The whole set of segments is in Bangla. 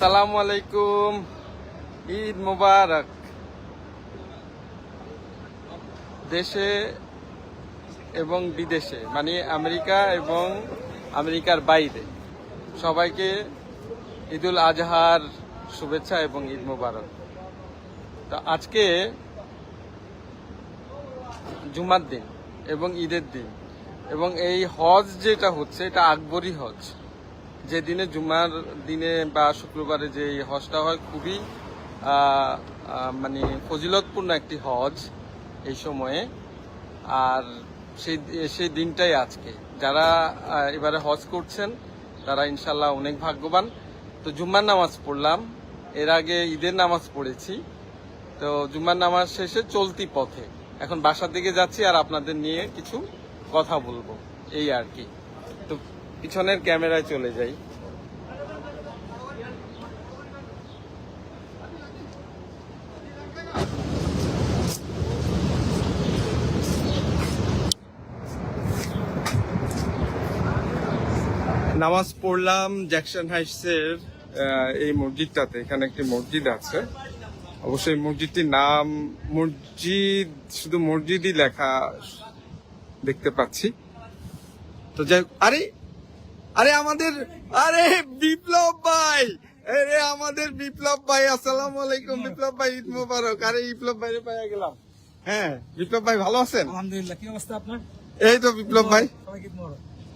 আসসালামু আলাইকুম। ঈদ মুবারক। দেশে এবং বিদেশে মানে আমেরিকা এবং আমেরিকার বাইরে। সবাইকে ঈদুল আজহার শুভেচ্ছা এবং ঈদ মোবারক। তো আজকে জুমার দিন এবং ঈদের দিন এবং এই হজ যেটা হচ্ছে, এটা আকবরী হজ। যে দিনে জুমার দিনে বা শুক্রবারে যে হজটা হয়, খুবই মানে ফজিলতপূর্ণ একটি হজ এই সময়ে। আর সেই সেই দিনটাই আজকে। যারা এবারে হজ করছেন, তারা ইনশাল্লাহ অনেক ভাগ্যবান। তো জুম্মার নামাজ পড়লাম। এর আগে ঈদের নামাজ পড়েছি। তো জুম্মার নামাজ শেষে চলতি পথে। এখন বাসার দিকে যাচ্ছি আর আপনাদের নিয়ে কিছু কথা বলব। এই আর কি। পিছনের ক্যামেরায় চলে যাই। নামাজ পড়লাম জ্যাকসন হাইটসের এই মসজিদটাতে। এখানে একটি মসজিদ আছে। অবশ্যই মসজিদটির নাম মসজিদ, শুধু মসজিদই লেখা দেখতে পাচ্ছি। তো যাই আরে আরে আমাদের আরে বিপ্লব ভাই আরে আমাদের বিপ্লব ভাই আসসালাম আলাইকুম বিপ্লব ভাই ঈদ মোবারক। আরে বিপ্লব ভাইরে পাইয়া গেলাম। হ্যাঁ বিপ্লব ভাই ভালো আছেন? আলহামদুলিল্লাহ কি অবস্থা আপনার? এই তো বিপ্লব ভাই।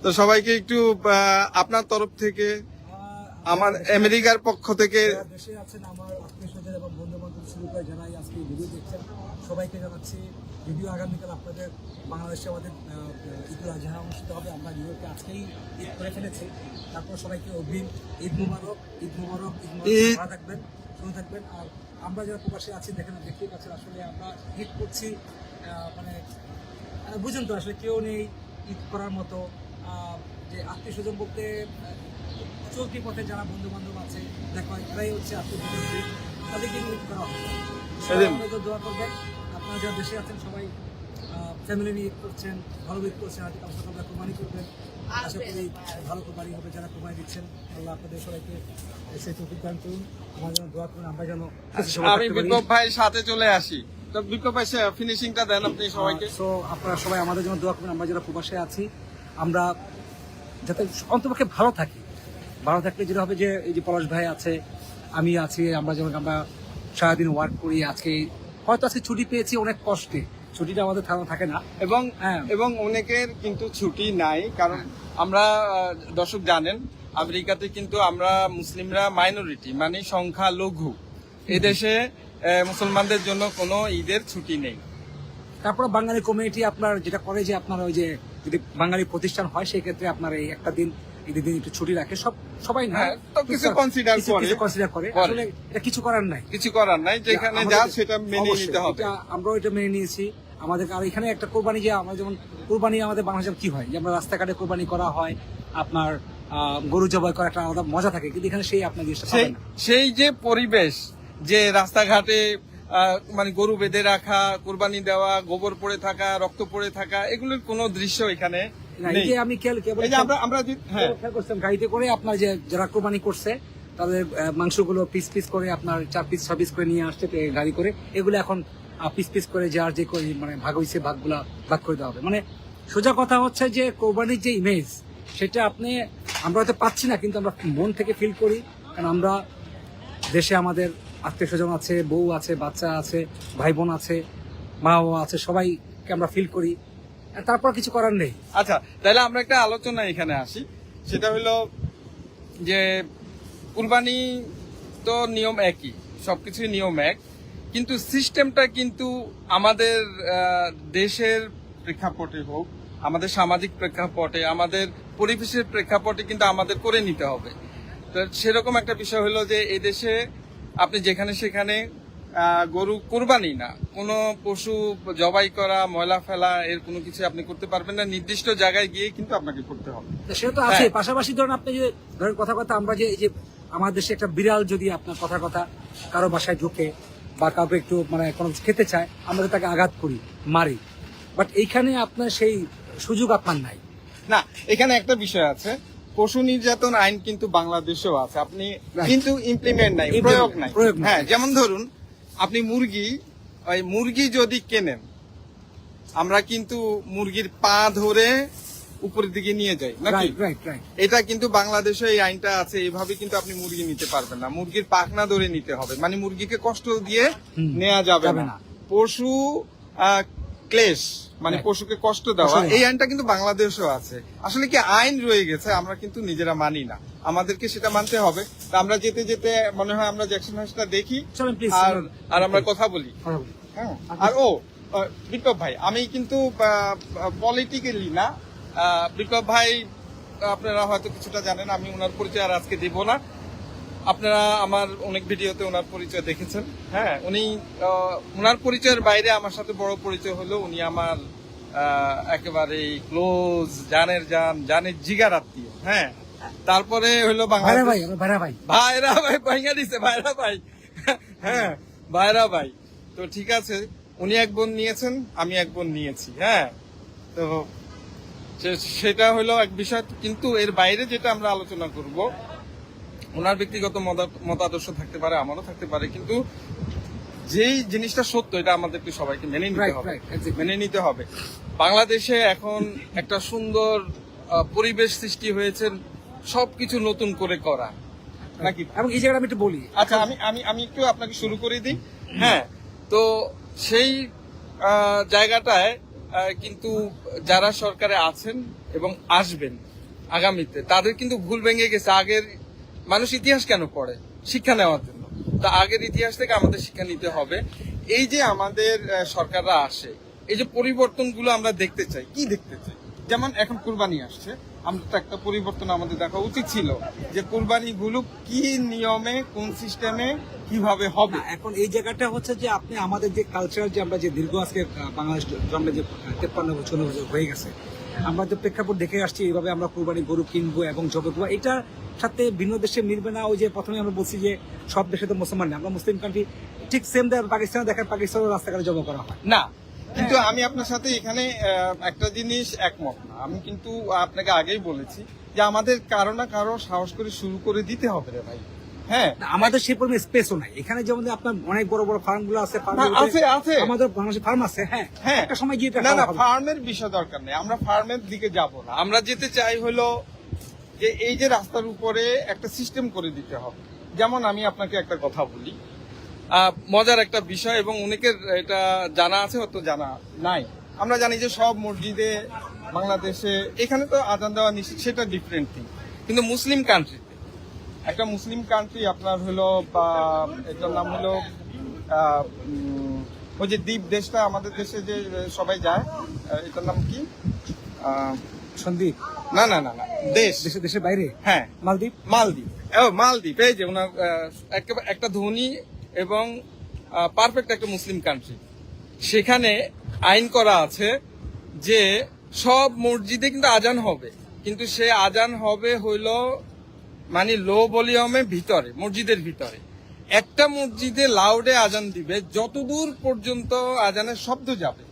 তো সবাইকে একটু আপনার তরফ থেকে আমার আমেরিকার পক্ষ থেকে দেশে আছেন আমার আত্মীয় স্বজন এবং বন্ধু শুরু করে যারা আজকে ভিডিও দেখছেন। সবাইকে জানাচ্ছি যদিও আগামীকাল আপনাদের বাংলাদেশে আমাদের ঈদুল আজহা অনুষ্ঠিত হবে আমরা নিউ ইয়র্কে আজকেই ঈদ করে ফেলেছি। তারপর সবাইকে অগ্রিম ঈদ মুবারক ঈদ মুবারক ঈদ মুবারক থাকবেন শুনে থাকবেন। আর আমরা যারা প্রবাসী আছি দেখেন দেখতেই পাচ্ছেন আসলে আমরা ঈদ করছি মানে বুঝুন তো আসলে কেউ নেই ঈদ করার মতো। যে আত্মীয় স্বজন বলতে চলতি পথে যারা বন্ধু বান্ধব আছে দেখো এরাই হচ্ছে আত্মীয় তাদেরকে নিয়ে করা হবে সবাই দোয়া করবেন। আপনারা যারা দেশে আছেন সবাই ফ্যামিলি নিয়ে করছেন ভালো ঈদ করছেন আপনারা কোরবানি করবেন। আশা করি ভালো কোরবানি হবে যারা কোরবানি দিচ্ছেন আল্লাহ আপনাদের সবাইকে সেই তৌফিক দান করুন। আমার দোয়া করুন আমরা যেন খুশি সবাই আমি বিপ্লব ভাই সাথে চলে আসি। তো বিপ্লব ভাই ফিনিশিংটা দেন আপনি সবাইকে। সো আপনারা সবাই আমাদের জন্য দোয়া করবেন আমরা যারা প্রবাসে আছি আমরা যাতে অন্তপক্ষে ভালো থাকি। ভালো থাকলে যেটা হবে যে এই যে পলাশ ভাই আছে আমি আছি আমরা যেমন আমরা সারাদিন ওয়ার্ক করি আজকে হয়তো আজকে ছুটি পেয়েছি অনেক কষ্টে। ছুটিটা আমাদের থাকা থাকে না। এবং হ্যাঁ। এবং অনেকের কিন্তু ছুটি নাই কারণ আমরা দর্শক জানেন আমেরিকাতে কিন্তু আমরা মুসলিমরা মাইনরিটি মানে সংখ্যা লঘু এদেশে মুসলমানদের জন্য কোনো ঈদের ছুটি নেই। তারপর বাঙালি কমিউনিটি আপনার যেটা করে যে আপনার ওই যে যদি বাঙালি প্রতিষ্ঠান হয় সেই ক্ষেত্রে আপনার এই একটা দিন ঈদের দিন একটু ছুটি রাখে সব সবাই না হ্যাঁ, তো কিছু consider করে। কনসিডার করে। আসলে এটা কিছু করার নাই। কিছু করার নাই যেখানে যা সেটা মেনে নিতে হবে। আমরাও এটা মেনে নিয়েছি। আমাদের আর এখানে একটা কোরবানি যে আমরা যেমন কোরবানি আমাদের বাংলাদেশে কি হয়? যে আমরা রাস্তাঘাটে কোরবানি করা হয় আপনার গরু জবাই করা একটা আলাদা মজা থাকে কিন্তু এখানে সেই আপনার জিনিসটা সেই যে পরিবেশ যে রাস্তাঘাটে মানে গরু বেঁধে রাখা কোরবানি দেওয়া গোবর পড়ে থাকা রক্ত পড়ে থাকা এগুলোর কোনো দৃশ্য এখানে না, এই যে আমি খেয়াল আমরা আমরা হ্যাঁ। খেয়াল করছিলাম। গাড়িতে করে আপনার যে যারা কোরবানি করছে তাদের মাংসগুলো পিস পিস করে আপনার চার পিস পিস করে নিয়ে আসছে গাড়ি করে। এগুলো এখন পিস পিস করে যার যে মানে ভাগ হয়েছে ভাগগুলা ভাগ করে দেওয়া হবে। মানে সোজা কথা হচ্ছে যে কোরবানির যে ইমেজ সেটা আপনি আমরা হয়তো পাচ্ছি না কিন্তু আমরা মন থেকে ফিল করি। কারণ আমরা দেশে আমাদের আত্মীয় স্বজন আছে বউ আছে বাচ্চা আছে ভাই বোন আছে মা বাবা আছে সবাইকে আমরা ফিল করি। তারপর কিছু করার নেই। আচ্ছা তাহলে আমরা একটা আলোচনা এখানে আসি। সেটা হলো যে কুরবানি তো নিয়ম একই, সবকিছুই নিয়ম এক, কিন্তু সিস্টেমটা কিন্তু আমাদের দেশের প্রেক্ষাপটে হোক, আমাদের সামাজিক প্রেক্ষাপটে, আমাদের পরিবেশের প্রেক্ষাপটে কিন্তু আমাদের করে নিতে হবে। তো সেরকম একটা বিষয় হলো যে এই দেশে আপনি যেখানে সেখানে গরু কোরবানি না। কোনো পশু জবাই করা ময়লা ফেলা এর কোনো কিছু আপনি করতে পারবেন না। নির্দিষ্ট জায়গায় গিয়ে কিন্তু আপনাকে করতে হবে। সেটা তো আছে। হ্যাঁ। পাশাপাশি ধরুন আপনি যে ধরেন কথা কথা আমরা যে এই যে আমাদের দেশে একটা বিড়াল যদি আপনার কথা কথা কারও বাসায় ঢুকে বা কাউকে একটু মানে কোনো খেতে চায় আমরা তাকে আঘাত করি মারি। বাট এইখানে আপনার সেই সুযোগ আপনার নাই। না এখানে একটা বিষয় আছে। পশু নির্যাতন আইন কিন্তু বাংলাদেশেও আছে। আপনি কিন্তু ইমপ্লিমেন্ট নাই প্রয়োগ নাই, নাই। প্রয়োগ নাই। হ্যাঁ যেমন ধরুন আপনি মুরগি ওই মুরগি যদি কেনেন আমরা কিন্তু মুরগির পা ধরে উপরের দিকে নিয়ে যাই নাকি? এটা কিন্তু বাংলাদেশে এই আইনটা আছে এইভাবে কিন্তু আপনি মুরগি নিতে পারবেন না। মুরগির পাখনা ধরে নিতে হবে মানে মুরগিকে কষ্ট দিয়ে নেওয়া যাবে না। পশু আহ, ক্লেশ মানে পশুকে কষ্ট দেওয়া। এই আইনটা কিন্তু বাংলাদেশেও আছে। আসলে কি আইন রয়ে গেছে আমরা কিন্তু নিজেরা মানি না। আমাদেরকে সেটা মানতে হবে। তা আমরা যেতে যেতে মনে হয় আমরা জ্যাকসন হাউসটা দেখি। আর আর আমরা কথা বলি। হ্যাঁ? আর ও বিপ্লব ভাই আমি কিন্তু পলিটিক্যালি না বিপ্লব ভাই আপনারা হয়তো কিছুটা জানেন আমি ওনার পরিচয় আর আজকে দিব না। আপনারা আমার অনেক ভিডিওতে ওনার পরিচয় দেখেছেন। হ্যাঁ উনি ওনার পরিচয়ের বাইরে আমার সাথে বড় পরিচয় হলো উনি আমার একেবারে ক্লোজ জানের জান জানের জিগার আত্মীয়। হ্যাঁ তারপরে হলো ভাইরা ভাই আমার ভাইরা ভাই। ভাইরা ভাই ভাইয়া দিছে ভাইরা ভাই। হ্যাঁ ভাইরা ভাই। তো ঠিক আছে উনি এক বোন নিয়েছেন আমি এক বোন নিয়েছি হ্যাঁ। তো সেটা হলো এক বিষয় কিন্তু এর বাইরে যেটা আমরা আলোচনা করব ওনার ব্যক্তিগত মতা- মতাদর্শ থাকতে পারে আমারও থাকতে পারে কিন্তু যেই জিনিসটা সত্য এটা আমাদেরকে সবাইকে মেনে নিতে হবে। মেনে নিতে হবে। বাংলাদেশে এখন একটা সুন্দর পরিবেশ সৃষ্টি হয়েছে সবকিছু নতুন করে করা। নাকি? এবং এই জায়গাটা আমি একটু বলি। আচ্ছা আমি আমি আমি একটু আপনাকে শুরু করে দিই। হ্যাঁ তো সেই জায়গাটায় কিন্তু যারা সরকারে আছেন এবং আসবেন আগামীতে তাদের কিন্তু ভুল ভেঙে গেছে। আগের মানুষ ইতিহাস কেন পড়ে? শিক্ষা নেওয়ার জন্য। তা আগের ইতিহাস থেকে আমাদের শিক্ষা নিতে হবে। এই যে আমাদের সরকাররা আসে এই যে পরিবর্তনগুলো আমরা দেখতে চাই কি দেখতে চাই? যেমন এখন কুরবানি আসছে। আমরা তো একটা পরিবর্তন আমাদের দেখা উচিত ছিল যে কুরবানি গুলো কি নিয়মে কোন সিস্টেমে কীভাবে হবে। এখন এই জায়গাটা হচ্ছে যে আপনি আমাদের যে কালচার যে আমরা যে দীর্ঘ আজকে বাংলাদেশ জন্মে যে তেপ্পান্ন বছর বছর হয়ে গেছে আমরা যে প্রেক্ষাপট দেখে আসছি এইভাবে আমরা কোরবানি গরু কিনবো এবং জব করব এটার সাথে ভিন্ন দেশে মিলবে না। ওই যে প্রথমে আমরা বলছি যে সব দেশে তো মুসলমান নেই আমরা মুসলিম কান্ট্রি ঠিক সেম পাকিস্তানে দেখেন পাকিস্তানের রাস্তাঘাটে জব করা হয়। না কিন্তু আমি আপনার সাথে এখানে একটা জিনিস একমত না। আমি কিন্তু আপনাকে আগেই বলেছি যে আমাদের কারও না কারও সাহস করে শুরু করে দিতে হবে রে ভাই। হ্যাঁ? আমাদের সেই পরিমাণ স্পেসও নাই। এখানে যেমন আপনার অনেক বড় বড় ফার্মগুলো আছে আছে, আছে। আমাদের বাংলাদেশে ফার্ম আছে হ্যাঁ? হ্যাঁ। একটা সময় গিয়ে না না ফার্মের বিষয় দরকার নেই। আমরা ফার্মের দিকে যাব না। আমরা যেতে চাই হলো যে এই যে রাস্তার উপরে একটা সিস্টেম করে দিতে হবে। যেমন আমি আপনাকে একটা কথা বলি। মজার একটা বিষয় এবং অনেকের এটা জানা আছে অত জানা নাই। আমরা জানি যে সব মসজিদে বাংলাদেশে এখানে তো আজান দেওয়া নিশ্চিত সেটা ডিফারেন্ট থিং কিন্তু মুসলিম কান্ট্রিতে একটা মুসলিম কান্ট্রি আপনার হলো বা এটার নাম হলো ওই যে দ্বীপ দেশটা আমাদের দেশে যে সবাই যায় এটার নাম কি? সন্দীপ। না না না না দেশ। দেশে দেশের বাইরে? হ্যাঁ। মালদ্বীপ? মালদ্বীপ। ও মালদ্বীপ এই যে ওনার একটা ধনী এবং পারফেক্ট একটা মুসলিম কান্ট্রি সেখানে আইন করা আছে যে সব মসজিদে কিন্তু আজান হবে। কিন্তু সে আজান হবে হইল মানে লো ভলিউমে ভিতরে, মসজিদের ভিতরে। একটা মসজিদে লাউডে আজান দিবে, যতদূর পর্যন্ত আজানের শব্দ যাবে,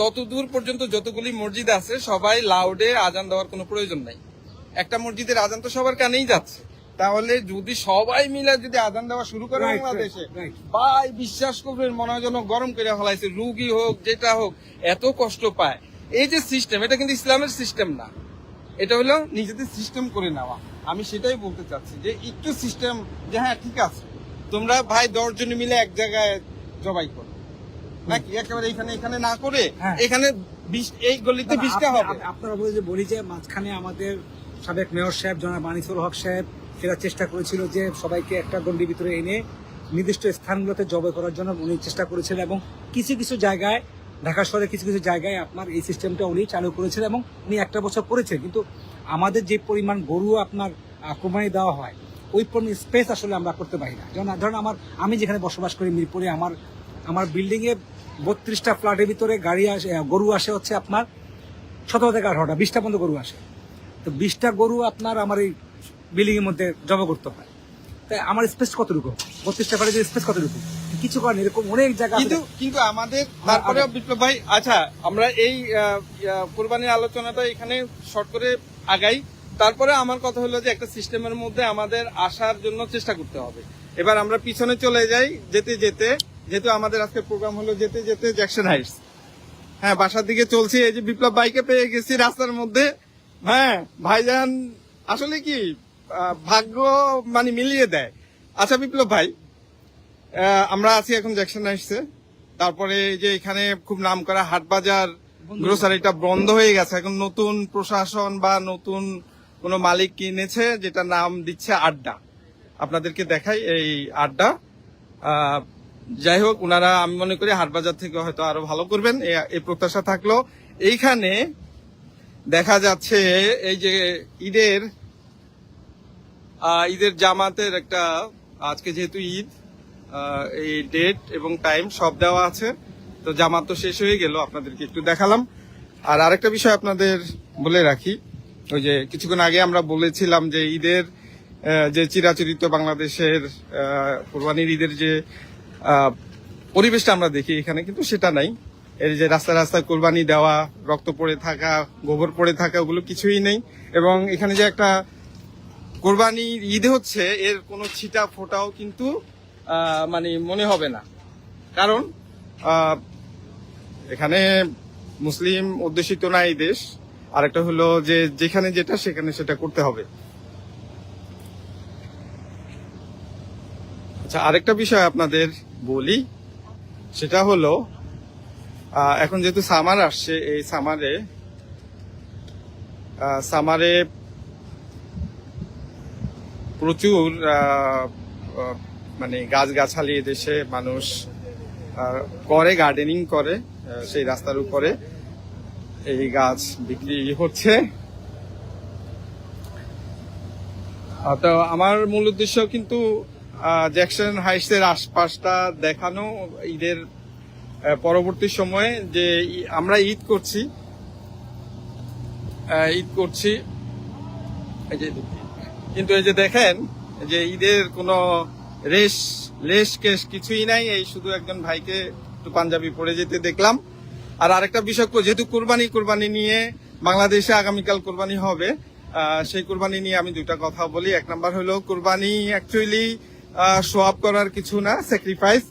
ততদূর পর্যন্ত যতগুলি মসজিদ আছে, সবাই লাউডে আজান দেওয়ার কোনো প্রয়োজন নাই। একটা মসজিদের আজান তো সবার কানেই যাচ্ছে। তাহলে যদি সবাই মিলে যদি আদান দেওয়া শুরু করে বাংলাদেশে. ভাই বিশ্বাস করবেন মনে হয় যেন গরম করে ফেলাইছে রুগী হোক যেটা হোক এত কষ্ট পায়। এই যে সিস্টেম এটা কিন্তু ইসলামের সিস্টেম না। এটা হলো নিজেদের সিস্টেম করে নেওয়া। আমি সেটাই বলতে চাচ্ছি যে একটু সিস্টেম যে হ্যাঁ ঠিক আছে। তোমরা ভাই দশ জন মিলে এক জায়গায় জবাই করো। নাকি একেবারে এখানে এখানে না করে হ্যাঁ। এখানে এই গলিতে না, বিশটা হবে। আপ- আপনারা বলে যে বলি যে মাঝখানে আমাদের সাবেক মেয়র সাহেব জনাব মানিসুল হক সাহেব এরা চেষ্টা করেছিল যে সবাইকে একটা গন্ডির ভিতরে এনে নির্দিষ্ট স্থানগুলোতে জবাই করার জন্য উনি চেষ্টা করেছিলেন এবং কিছু কিছু জায়গায় ঢাকা শহরে কিছু কিছু জায়গায় আপনার এই সিস্টেমটা উনি চালু করেছিলেন এবং উনি একটা বছর করেছেন। কিন্তু আমাদের যে পরিমাণ গরু আপনার আহ, কোরবানি দেওয়া হয় ওই পরিমাণ স্পেস আসলে আমরা করতে পারি না। যেমন ধরুন আমার আমি যেখানে বসবাস করি মিরপুরে আমার আমার বিল্ডিংয়ে বত্রিশটা ফ্ল্যাটের ভিতরে গাড়ি আসে গরু আসে হচ্ছে আপনার সতেরো থেকে আঠারোটা বিশটা পর্যন্ত গরু আসে। তো বিশটা গরু আপনার আমার এই বিল্ডিং এর মধ্যে জমা করতে হয়। তাই আমার স্পেস কতটুকু? বত্রিশটা ফ্ল্যাটের স্পেস কতটুকু? কিছু করেন এরকম অনেক জায়গা কিন্তু কিন্তু আমাদের তারপরে বিপ্লব ভাই আচ্ছা আমরা এই কোরবানির আলোচনাটা এখানে শর্ট করে আগাই। তারপরে আমার কথা হলো যে একটা সিস্টেমের মধ্যে আমাদের আসার জন্য চেষ্টা করতে হবে। এবার আমরা পিছনে চলে যাই যেতে যেতে যেহেতু আমাদের আজকে প্রোগ্রাম হলো যেতে যেতে জ্যাকসন হাইটস হ্যাঁ বাসার দিকে চলছি এই যে বিপ্লব বাইকে পেয়ে গেছি রাস্তার মধ্যে। হ্যাঁ ভাইজান আসলে কি? ভাগ্য মানে মিলিয়ে দেয়। আচ্ছা বিপ্লব ভাই আমরা আছি এখন জ্যাকসন হাইটসে তারপরে এই যে এখানে খুব নাম করা হাট বাজার গ্রোসারিটা বন্ধ হয়ে গেছে। এখন নতুন প্রশাসন বা নতুন কোনো মালিক কিনেছে যেটা নাম দিচ্ছে আড্ডা। আপনাদেরকে দেখাই এই আড্ডা। যাই হোক ওনারা আমি মনে করি হাটবাজার থেকে হয়তো আরও ভালো করবেন। এই প্রত্যাশা থাকল। এইখানে দেখা যাচ্ছে এই যে ঈদের ঈদের জামাতের একটা, আজকে যেহেতু ঈদ এই ডেট এবং টাইম সব দেওয়া আছে। তো জামাত তো শেষ হয়ে গেল, আপনাদেরকে একটু দেখালাম। আর আরেকটা বিষয় আপনাদের বলে রাখি, ওই যে কিছুক্ষণ আগে আমরা বলেছিলাম যে ঈদের যে চিরাচরিত বাংলাদেশের কোরবানির ঈদের যে পরিবেশটা আমরা দেখি এখানে, কিন্তু সেটা নাই। এর যে রাস্তা রাস্তায় কোরবানি দেওয়া, রক্ত পড়ে থাকা, গোবর পড়ে থাকা, ওগুলো কিছুই নেই। এবং এখানে যে একটা কোরবানি ঈদ হচ্ছে এর কোনো ছিটা ফোটাও কিন্তু মানে মনে হবে না। কারণ এখানে মুসলিম অধ্যুষিত না এই দেশ। আরেকটা হলো যে, যেখানে যেটা, সেখানে সেটা করতে হবে। আচ্ছা আরেকটা বিষয় আপনাদের বলি, সেটা হলো এখন যেহেতু সামার আসছে, এই সামারে সামারে প্রচুর মানে গাছগাছালি দেশে মানুষ করে গার্ডেনিং করে সেই রাস্তার উপরে। এই গাছ বিক্রি হচ্ছে। তো আমার মূল উদ্দেশ্য কিন্তু জ্যাকসন হাইটসের আশপাশটা দেখানো, ঈদের পরবর্তী সময়ে যে আমরা ঈদ করছি। ঈদ করছি। এই যে কিন্তু এই যে দেখেন যে ঈদের কোনো রেশ, লেশ কেশ কিছুই নাই, এই শুধু একজন ভাইকে একটু পাঞ্জাবি পরে যেতে দেখলাম। আর আরেকটা বিষয়, যেহেতু কোরবানি কোরবানি নিয়ে বাংলাদেশে আগামীকাল কোরবানি হবে সেই কোরবানি নিয়ে আমি দুইটা কথা বলি। এক নাম্বার হলো, কোরবানি অ্যাকচুয়ালি শো করার কিছু না স্যাক্রিফাইস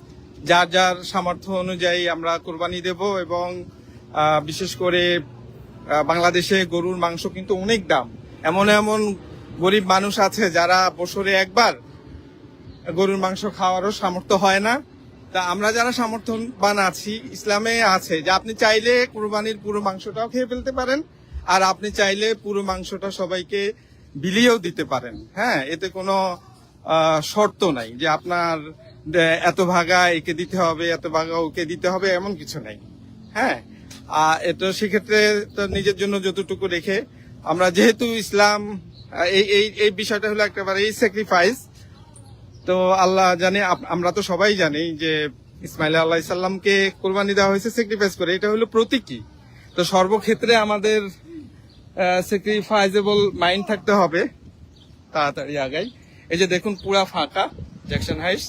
যার যার সামর্থ্য অনুযায়ী আমরা কোরবানি দেব এবং বিশেষ করে বাংলাদেশে গরুর মাংস কিন্তু অনেক দাম। এমন এমন গরিব মানুষ আছে, যারা বছরে একবার গরুর মাংস খাওয়ারও সামর্থ্য হয় না। তা আমরা যারা সামর্থ্যবান আছি, ইসলামে আছে, যে আপনি চাইলে কুরবানির পুরো মাংসটাও খেয়ে ফেলতে পারেন, আর আপনি চাইলে পুরো মাংসটা সবাইকে বিলিয়েও দিতে পারেন। হ্যাঁ এতে কোনো শর্ত নাই যে আপনার এত ভাগা একে দিতে হবে, এত ভাগা ওকে দিতে হবে, এমন কিছু নাই। হ্যাঁ আর এটা সেক্ষেত্রে নিজের জন্য যতটুকু রেখে, আমরা যেহেতু ইসলাম এই এই এই বিষয়টা হলো একেবারে এই স্যাক্রিফাইস তো আল্লাহ জানে আমরা তো সবাই জানি যে ইসমাইল আল্লাহ ইসাল্লামকে কোরবানি দেওয়া হয়েছে স্যাক্রিফাইস করে। এটা হলো প্রতীকী। তো সর্বক্ষেত্রে আমাদের স্যাক্রিফাইজেবল মাইন্ড থাকতে হবে। তাড়াতাড়ি আগাই। এই যে দেখুন, পুরা ফাঁকা। জ্যাকশন হাইস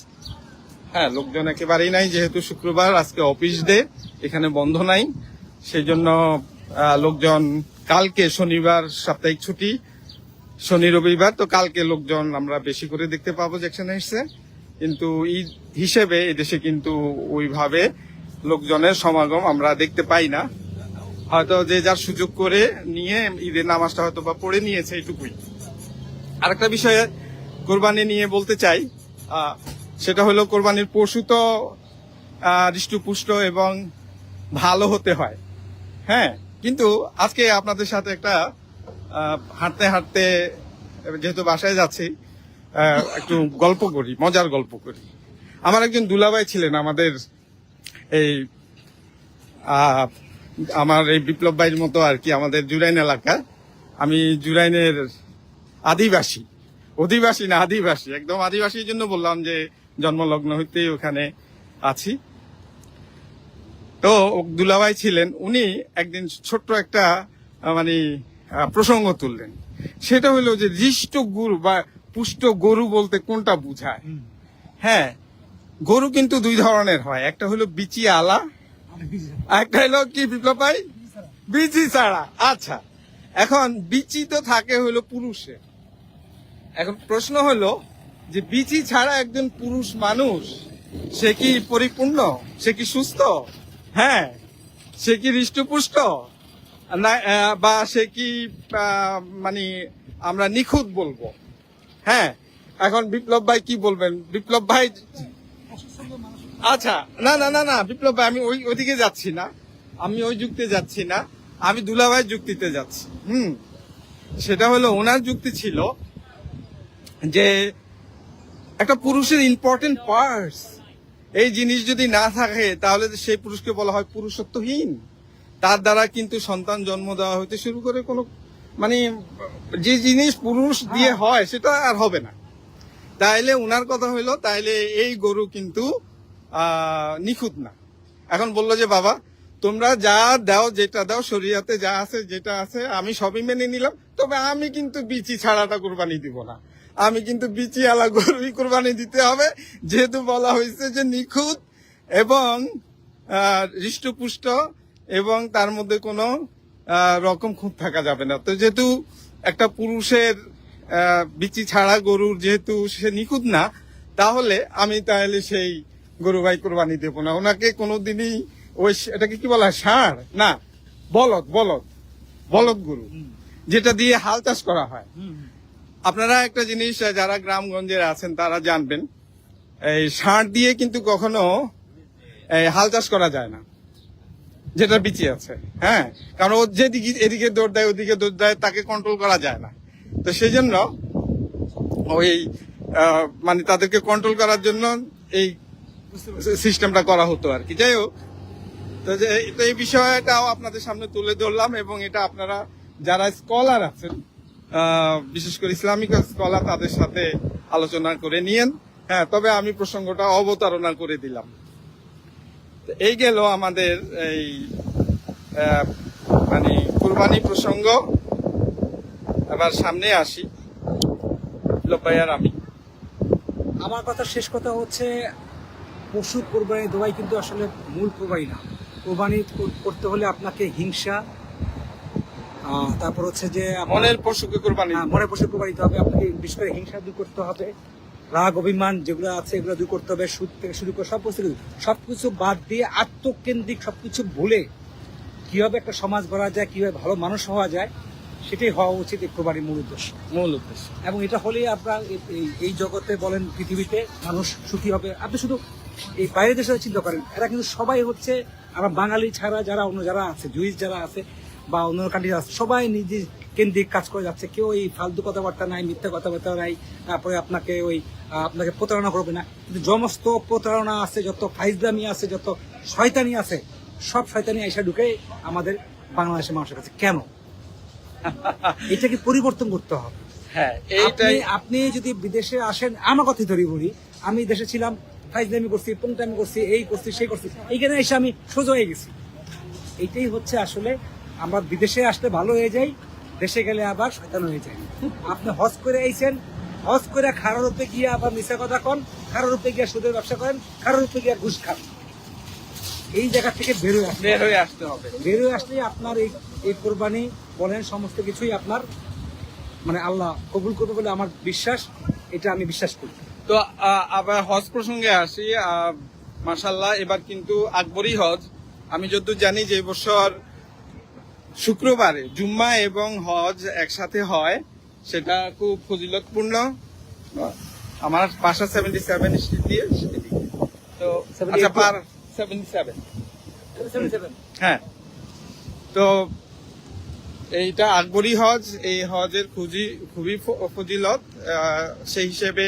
হ্যাঁ লোকজন একেবারেই নাই, যেহেতু শুক্রবার, আজকে অফিস ডে এখানে বন্ধ নাই। সেই জন্য লোকজন কালকে শনিবার সাপ্তাহিক ছুটি শনি রবিবার তো কালকে লোকজন আমরা বেশি করে দেখতে পাবো জ্যাকসন হাইটসে কিন্তু ঈদ হিসেবে এদেশে কিন্তু ওইভাবে লোকজনের সমাগম আমরা দেখতে পাই না। হয়তো যে যার সুযোগ করে নিয়ে ঈদের নামাজটা হয়তো বা পড়ে নিয়েছে এইটুকুই আরেকটা বিষয়ে কোরবানি নিয়ে বলতে চাই সেটা হলো কোরবানির পশু তো হৃষ্টপুষ্ট এবং ভালো হতে হয়। হ্যাঁ কিন্তু আজকে আপনাদের সাথে একটা হাঁটতে হাঁটতে, যেহেতু বাসায় যাচ্ছি একটু গল্প করি, মজার গল্প করি। আমার একজন দুলাভাই ছিলেন আমাদের এই আমার এই বিপ্লব ভাইয়ের মতো আর কি, আমাদের জুরাইন এলাকা। আমি জুরাইনের আদিবাসী, অধিবাসী না আদিবাসী, একদম আদিবাসীর জন্য বললাম যে জন্মলগ্ন হইতেই ওখানে আছি। তো দুলাভাই ছিলেন, উনি একদিন ছোট্ট একটা মানে প্রসঙ্গ তুললেন। সেটা হলো যে হৃষ্ট গরু বা পুষ্ট গরু বলতে কোনটা বুঝায়? হ্যাঁ গরু কিন্তু দুই ধরনের হয়। একটা হলো বিচি আলা একটা হলো কি বিপ্লব ভাই বিচি ছাড়া। আচ্ছা এখন বিচি তো থাকে হলো পুরুষে এখন প্রশ্ন হলো যে বিচি ছাড়া একজন পুরুষ মানুষ সে কি পরিপূর্ণ? সে কি সুস্থ? হ্যাঁ সে কি হৃষ্টপুষ্ট? বা সে কি মানে আমরা নিখুঁত বলব? হ্যাঁ এখন বিপ্লব ভাই কি বলবেন? বিপ্লব ভাই আচ্ছা না না না না, বিপ্লব ভাই, আমি ওই, ওইদিকে যাচ্ছি না। আমি ওই যুক্তিতে যাচ্ছি না। আমি দুলাভাই যুক্তিতে যাচ্ছি। হুম, সেটা হলো ওনার যুক্তি ছিল যে একটা পুরুষের ইম্পর্টেন্ট পার্টস এই জিনিস যদি না থাকে, তাহলে সেই পুরুষকে বলা হয় পুরুষত্বহীন। তার দ্বারা কিন্তু সন্তান জন্ম দেওয়া হইতে শুরু করে কোনো মানে যে জিনিস পুরুষ দিয়ে হয়। সেটা আর হবে না। তাইলে উনার কথা হইল তাইলে এই গরু কিন্তু নিখুঁত না। এখন বলল যে বাবা তোমরা যা দাও যেটা দাও শরীয়তে যা আছে যেটা আছে আমি সবই মেনে নিলাম। তবে আমি কিন্তু বিচি ছাড়াটা কোরবানি দিব না। আমি কিন্তু বিচি আলা গরুই কোরবানি দিতে হবে। যেহেতু বলা হয়েছে যে নিখুঁত এবং আহ, হৃষ্টপুষ্ট এবং তার মধ্যে কোনো রকম খুঁত থাকা যাবে না। তো যেহেতু একটা পুরুষের বিচি ছাড়া গরুর যেহেতু সে নিখুঁত না তাহলে আমি তাহলে সেই গরু ভাই কোরবানি দেবো না। ওনাকে কোনোদিনই ওই এটাকে কি বলা হয়? ষাঁড় না বলদ বলদ বলদ গরু যেটা দিয়ে হাল চাষ করা হয়। আপনারা একটা জিনিস যারা গ্রামগঞ্জের আছেন তারা জানবেন এই ষাঁড় দিয়ে কিন্তু কখনো হাল চাষ করা যায় না। যেটা বিচি আছে। হ্যাঁ? কারণ ও যেদিকে, এদিকে দৌড় দেয়, ওদিকে দৌড় দেয়, তাকে কন্ট্রোল করা যায় না। তো সেই জন্য ওই মানে তাদেরকে কন্ট্রোল করার জন্য এই সিস্টেমটা করা হতো আর কি। যাই হোক, তো যে এই বিষয়টাও আপনাদের সামনে তুলে ধরলাম এবং এটা আপনারা যারা স্কলার আছেন বিশেষ করে ইসলামিক স্কলার তাদের সাথে আলোচনা করে নিয়েন। হ্যাঁ তবে আমি প্রসঙ্গটা অবতারণা করে দিলাম। এই গেল আমাদের এই মানে কুরবানি প্রসঙ্গ। এবার সামনে আসি লোপাইয়ার আমি। আমার কথা শেষ কথা হচ্ছে পশু কোরবানি দেওয়াই কিন্তু আসলে মূল কোরবানি না। কোরবানি করতে হলে আপনাকে হিংসা তারপর হচ্ছে যে মনের পশুকে কোরবানি হ্যাঁ, মনে পশু কোরবানি দিতে হবে। আপনাকে বিশেষ করে হিংসা দূর করতে হবে। রাগ অভিমান যেগুলো আছে এগুলো দূর করতে হবে সুদ থেকে শুরু করে সব কিছু সবকিছু বাদ দিয়ে আত্মকেন্দ্রিক সবকিছু ভুলে কীভাবে একটা সমাজ গড়া যায় কীভাবে ভালো মানুষ হওয়া যায় সেটাই হওয়া উচিত এই কোরবানির মূল উদ্দেশ্য। মূল উদ্দেশ্য। এবং এটা হলেই আপনার এই- জগতে বলেন পৃথিবীতে মানুষ সুখী হবে। আপনি শুধু এই বাইরের দেশে চিন্তা করেন এরা কিন্তু সবাই হচ্ছে আমরা বাঙালি ছাড়া যারা অন্য যারা আছে জুইস যারা আছে বা অন্য কান্ট্রি আছে সবাই নিজে কেন্দ্রিক কাজ করে যাচ্ছে। কেউ এই ফালতু কথাবার্তা নাই মিথ্যা কথাবার্তা নাই তারপরে আপনাকে ওই আপনাকে প্রতারণা করবে না। কিন্তু সমস্ত প্রতারণা আছে যত ফাইজলামি আছে যত শয়তানি আছে সব শয়তানি এসে ঢুকে আমাদের বাংলাদেশের মানুষের কাছে। কেন? এটাকে পরিবর্তন করতে হবে? হ্যাঁ আপনি আপনি যদি বিদেশে আসেন আমার কথা ধরি বলি আমি দেশে ছিলাম ফাইজলামি করছি পুংটামি করছি এই করছি সেই করছি এইখানে এসে আমি সোজা হয়ে গেছি। এইটাই হচ্ছে আসলে আমরা বিদেশে আসলে ভালো হয়ে যাই দেশে গেলে আবার শয়তান হয়ে যায়। আপনি হজ করে আইছেন হজ করে খারার রূপে গিয়ে আবার মিশা কথা কন খারার রূপে গিয়ে সুদের ব্যবসা করেন খারার রূপে গিয়ে ঘুষ খান। এই জায়গা থেকে বেরোয় আসতে আসতে হবে। বেরোয় আসলে আপনার এই এই কোরবানি বলেন সমস্ত কিছুই আপনার মানে আল্লাহ কবুল করবে বলে আমার বিশ্বাস এটা আমি বিশ্বাস করি। তো আবার হজ প্রসঙ্গে আসি মাসাল্লাহ এবার কিন্তু আকবরী হজ। আমি যতদূর জানি যে বছর শুক্রবারে জুম্মা এবং হজ একসাথে হয় সেটা খুব ফজিলতপূর্ণ। আমার বাসা সেভেন্টি সেভেন স্ট্রিট দিয়ে তো 78 আচ্ছা পার সেভেন্টি সেভেন হ্যাঁ। তো এইটা আকবরী হজ এই হজের খুবই খুবই ফজিলত। সেই হিসেবে